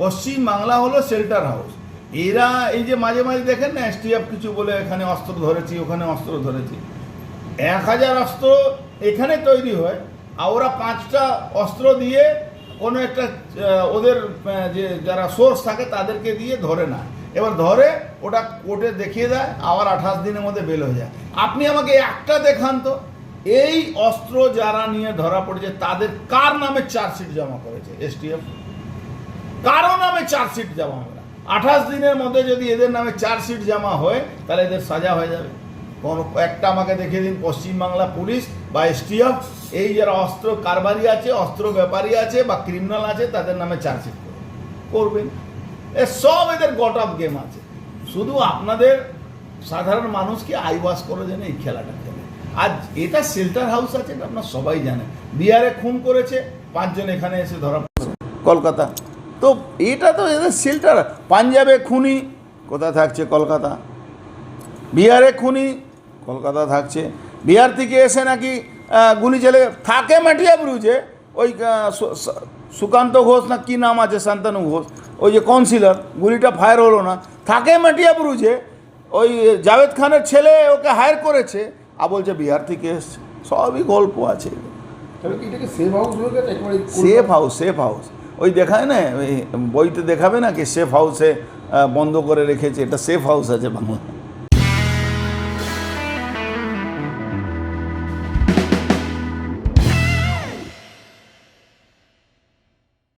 পশ্চিম বাংলা হলো shelter house এরা এই যে মাঝে মাঝে দেখেন না এসটিএফ কিছু বলে এখানে অস্ত্র ধরেছি, ওখানে অস্ত্র ধরেছি। এক হাজার অস্ত্র এখানে তৈরি হয়, আর ওরা পাঁচটা অস্ত্র দিয়ে কোনো একটা ওদের যে যারা সোর্স থাকে তাদেরকে দিয়ে ধরে না এবার ধরে, ওটা কোর্টে দেখিয়ে দেয়, আবার আঠাশ দিনের মধ্যে বেল হয়ে যায়। আপনি আমাকে একটা দেখান তো, এই অস্ত্র যারা নিয়ে ধরা পড়েছে, তাদের কার নামে চার্জশিট জমা করেছে? এসটিএফ নামে চার্জশিট জমা হবে না। আঠাশ দিনের মধ্যে যদি এদের নামে চার্জশিট জমা হয়, তাহলে এদের সাজা হয়ে যাবে। কোন একটা আমাকে দেখিয়ে দিন, পশ্চিমবাংলা পুলিশ বা এসটিএফ এই যারা অস্ত্র কারবারি আছে, অস্ত্র ব্যাপারী আছে বা ক্রিমিনাল আছে, তাদের নামে চার্জশিট করবে করবেন। এ সব এদের গট অফ গেম আছে। শুধু আপনাদের সাধারণ মানুষকে আই আইওয়াশ করে যেন এই খেলাটা খেলে? আর এটা শেল্টার হাউস আছে, এটা আপনার সবাই জানে বিহারে খুন করেছে, পাঁচজন এখানে এসে ধরা কলকাতা। তো এটা তো এদের শেল্টার পাঞ্জাবে খুনি কোথায় থাকছে কলকাতা? বিহারে খুনি কলকাতা থাকছে। বিহার থেকে এসে নাকি গুলি চলে থাকে মাটিয়া ব্রুজে ওই সুকান্ত ঘোষ না কী নাম আছে শান্তনু ঘোষ ওই যে কাউন্সিলর গুলিটা ফায়ার হলো না। থাকে মাটিয়া ব্রুজে ওই জাভেদ খানের ছেলে ওকে হায়ার করেছে আর বলছে বিহার থেকে এসছে। সবই গল্প আছে। House safe house safe house ওই দেখায় না, ওই বইতে দেখাবে না কি সেফ হাউসে বন্ধ করে রেখেছে? এটা সেফ হাউস আছে বাংলা